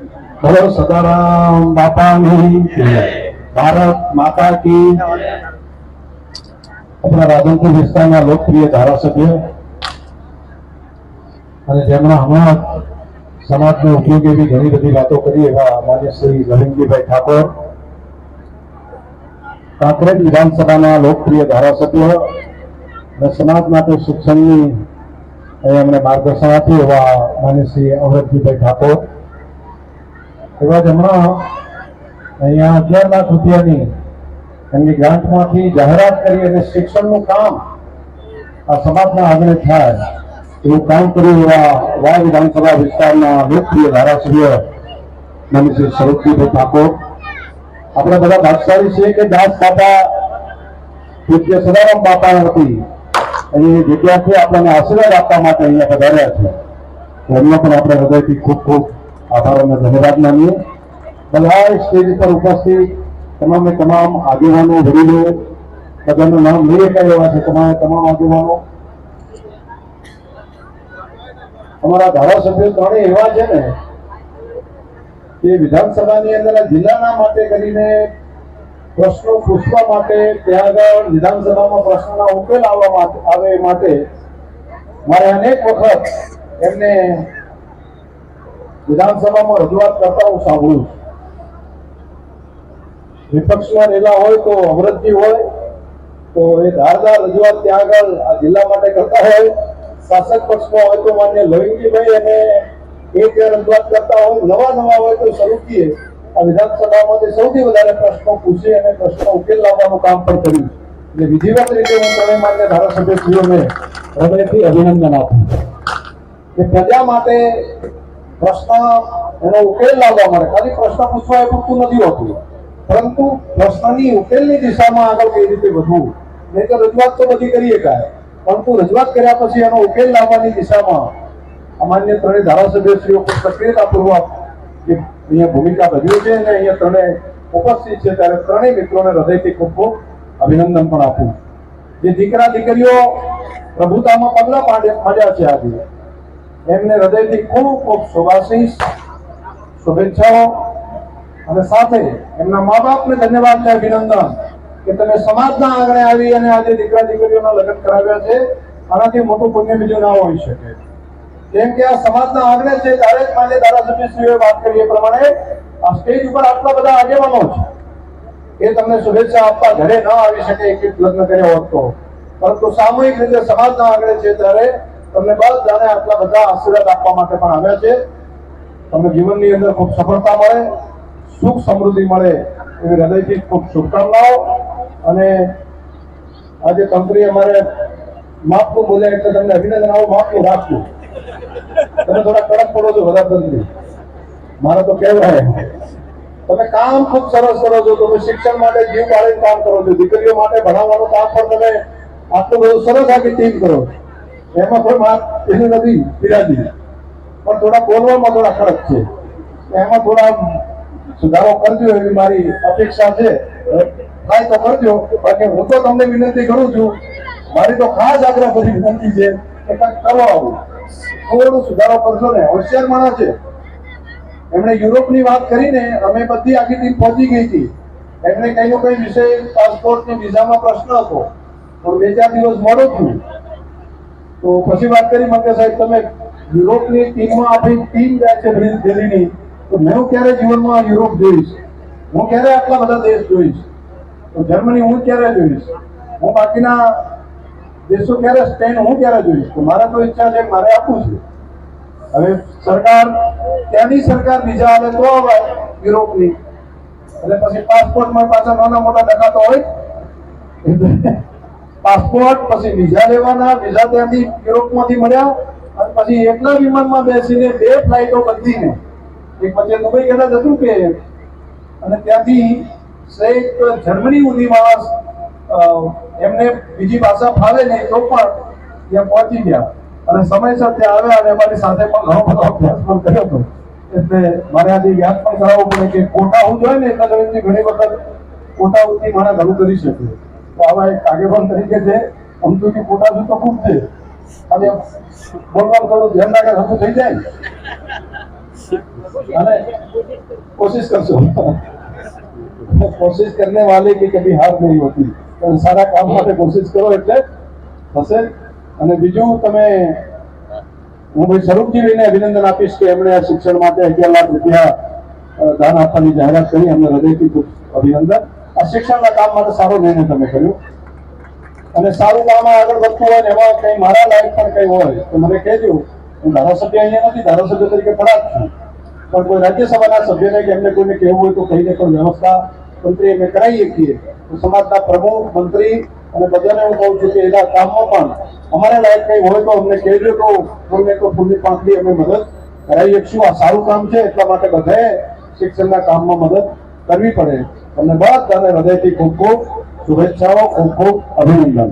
બોલો સદારામ બાપાની ભારત માતા કી આપણા રાધનપુર વિસ્તારના લોકપ્રિય ધારાસભ્ય અને જેમના હમણાં સમાજને ઉપયોગી એવી ઘણી બધી વાતો કરી એવા માન્ય શ્રી લલિંગજીભાઈ ઠાકોર. કાંકરેજ વિધાનસભાના લોકપ્રિય ધારાસભ્ય અને સમાજ માટે શિક્ષણની અમને માર્ગદર્શન આપ્યું એવા માન્ય શ્રી અમરતજીભાઈ ઠાકોર. એવા જ અહીંયા અગિયાર લાખ રૂપિયાની એમની ગ્રાન્ટમાંથી જાહેરાત કરી અને શિક્ષણનું કામ આ સમાજના આગળ થાય એવું કામ કર્યું એવા વાય વિધાનસભા વિસ્તારના લોકપ્રિય ધારાસભ્ય શ્રી સ્વરૂપજીભાઈ ઠાકોર. આપણે બધા ભાગશાળી છીએ કે દાસ બાપા, પૂજ્ય સદારામ બાપા હતી. એની જગ્યાથી આપણને આશીર્વાદ આપવા માટે અહીંયા પધાર્યા છે. એમનો પણ આપણે હૃદયથી ખૂબ ખૂબ આભાર અને ધન્યવાદ માનીએ. બધા સ્ટેજ પર ઉપસ્થિત તમામે તમામ આગેવાનો, વડીલો, બધાનું નામ લઈ શકાય એવા છે તમારે તમામ આગેવાનો. અમારા ધારાસભ્યો ત્રણેય એવા છે ને કે વિધાનસભાની અંદર જિલ્લાના માટે કરીને પ્રશ્નો પૂછવા માટે ત્યાં આગળ વિધાનસભામાં પ્રશ્નોના ઉકેલ આવવા માટે આવે માટે મારે અનેક વખત એમને વિધાનસભામાં રજૂઆત કરતા હું સાંભળું છું. વિપક્ષમાં રહેલા હોય તો અમરતજી હોય, તો એ ધારદાર રજૂઆત ત્યાં આગળ આ જિલ્લા માટે કરતા હોય. શાસક પક્ષમાં હોય તો માન્ય લવિંગજીભાઈ અને એ ત્યાં રજૂઆત કરતા હોય, નવા નવા હોય તો સ્વરૂપજીએ આ વિધાનસભામાં સૌથી વધારે પ્રશ્નો પૂછી અને પ્રશ્નો ઉકેલ લાવવાનું કામ પણ કર્યું એટલે વિધિવત રીતે હું તમે માન્ય ધારાસભ્યશ્રીઓને હૃદયથી અભિનંદન આપું કે પ્રજા માટે પ્રશ્ન એનો ઉકેલ લાવવા માટે ખાલી પ્રશ્ન પૂછવા એ પૂરતું નથી હોતું. પરંતુ પ્રશ્નની ઉકેલની દિશામાં આગળ કઈ રીતે વધવું? નહીં તો રજૂઆત તો બધી કરીએ કાંઈ. પરંતુ રજૂઆત કર્યા પછી એનો ઉકેલ લાવવાની દિશામાં અમાન્ય ત્રણેય ધારાસભ્યશ્રીઓ ખૂબ સક્રિયતાપૂર્વક જે અહીંયા ભૂમિકા ભજવી છે અને અહીંયા ત્રણેય ઉપસ્થિત છે, ત્યારે ત્રણેય મિત્રોને હૃદયથી ખૂબ ખૂબ અભિનંદન પણ આપું. જે દીકરા દીકરીઓ પ્રભુતામાં પગલા પાડ્યા છે આજે એમને હૃદયથી ખૂબ ખૂબ શુભાશીષ, શુભેચ્છાઓ. અને સાથે એમના મા બાપને ધન્યવાદ છે, અભિનંદન, કે તમે સમાજના આંગણે આવી અને આજે દીકરા દીકરીઓના લગ્ન કરાવ્યા છે. આનાથી મોટું પુણ્ય બીજું ના હોઈ શકે. કેમ કે આ સમાજના આંગણે છે, ત્યારે જ માન્ય ધારાસભ્યશ્રીઓએ વાત કરી એ પ્રમાણે આ સ્ટેજ ઉપર આટલા બધા આગેવાનો છે. એ તમને શુભેચ્છા આપવા ઘરે ન આવી શકે એક લગ્ન કર્યો હોત તો. પરંતુ સામૂહિક રીતે સમાજના આંગણે છે, ત્યારે તમને બધાને આટલા બધા આશીર્વાદ આપવા માટે પણ આવ્યા છે. તમને જીવનની અંદર ખૂબ સફળતા મળે, સુખ સમૃદ્ધિ મળે એવી હૃદયથી ખૂબ શુભકામનાઓ. અને આજે તંત્રી અમારે માપનું બોલ્યા એટલે તમને અભિનંદન, આવું માપનું રાખવું. તમે થોડા કડક પડો છો બધા તંત્રી. મારે તો કહેવાય. તમે કામ ખૂબ સરસ કરો છો. તમે શિક્ષણ માટે જીવ પાડીને કામ કરો છો. દીકરીઓ માટે ભણાવવાનું કામ પણ તમે આટલું બધું સરસ આખી ટીમ કરો. છો એમાં કોઈ વાત એનું નથી, બિરાજી. પણ થોડા બોલવામાં થોડા ખડક છે. એમાં થોડા સુધારો કરજો એવી મારી અપેક્ષા છે. થાય તો કરજો. બાકી હું તો તમને વિનંતી કરું છું, મારી તો ખાસ આગ્રહ બધી વિનંતી છે કે કંઈક કરો આવું. થોડું સુધારો કરશો ને, હોશિયાર માણસ છે. એમણે યુરોપની વાત કરીને અમે બધી આખી ટીમ પહોંચી ગઈ હતી. એમણે કંઈ નો કઈ વિષય, પાસપોર્ટની વિઝામાં પ્રશ્ન હતો. પણ બે ચાર દિવસ મોડો થયું તો પછી વાત કરી મને સાહેબ, તમે યુરોપની ટીમમાં આપણી ટીમ જાય છે દિલ્હીની તો મેં ક્યારે જીવનમાં યુરોપ જોઈશ? હું ક્યારે આટલા બધા દેશ જોઈશ? તો જર્મની હું ક્યારે જોઈશ? હું બાકીના દેશો ક્યારે, સ્પેન હું ક્યારે જોઈશ? તો મારા તો ઈચ્છા છે મારે આપવું છે. હવે સરકાર, ત્યાંની સરકાર બીજા આવે તો આવે યુરોપની. એટલે પછી પાસપોર્ટમાં પાછા નાના મોટા ટકા તો હોય. પાસપોર્ટ, પછી વિઝા લેવાના, વિઝા ત્યાંથી યુરોપમાંથી મળ્યા, અને પછી એકલા વિમાનમાં બેસીને બે ફ્લાઇટો બદલીને એક પછી દુબઈ કદાચ હતું કે, અને ત્યાંથી છેક જર્મની સુધી માણસ એમને બીજી ભાષા ફાવે નહીં, તો પણ ત્યાં પહોંચી ગયા. અને સમયસર ત્યાં આવ્યા અને અમારી સાથે પણ ઘણો બધો અભ્યાસ પણ કર્યો હતો. એટલે મારે આજે યાદ પણ કરાવવું પડે કે કોટા હું જોઈએ ને એટલા ઘણી વખત કોટા ઉથી મારા ઘણું કરી શકે. તો આવા એક આગેવાન તરીકે છે સમજૂતી પોતાનું તો ખૂબ છે. અને બોલવાનું થોડું ધ્યાન રાખે સમજુ થઈ જાય. અને કોશિશ કરશો. કોશિશ કરને વાલે કે કભી હાર નહીં હોતી. પણ સારા કામ માટે કોશિશ કરો એટલે થશે. અને બીજું તમે, હું ભાઈ સ્વરૂપજીભાઈને અભિનંદન આપીશ કે એમણે શિક્ષણ માટે અગિયાર લાખ રૂપિયા દાન આપવાની જાહેરાત કરી. અમને હૃદયથી ખૂબ અભિનંદન. આ શિક્ષણના કામ માટે સારો નિર્ણય તમે કર્યો. અને સારું કામ આગળ વધતું હોય ને એમાં કંઈ મારા લાયક પણ કંઈ હોય તો મને કહેજો. હું ધારાસભ્ય અહીંયા નથી, ધારાસભ્ય તરીકે પડાત છું. પણ કોઈ રાજ્યસભાના સભ્યને કે એમને કોઈને કહેવું હોય તો કહીને પણ વ્યવસ્થા મંત્રી અમે કરાવીએ છીએ. તો સમાજના પ્રમુખ, મંત્રી અને બધાને હું કહું છું કે એના કામમાં પણ અમારા લાયક કંઈ હોય તો અમને કહેજો તો કોઈને તો ફૂલની પાંખડી અમે મદદ કરાવી શકશું આ સારું કામ છે એટલા માટે બધાએ શિક્ષણના કામમાં મદદ કરવી પડે. તમને બધાને હૃદયથી ખૂબ ખૂબ શુભેચ્છાઓ ખૂબ ખૂબ અભિનંદન.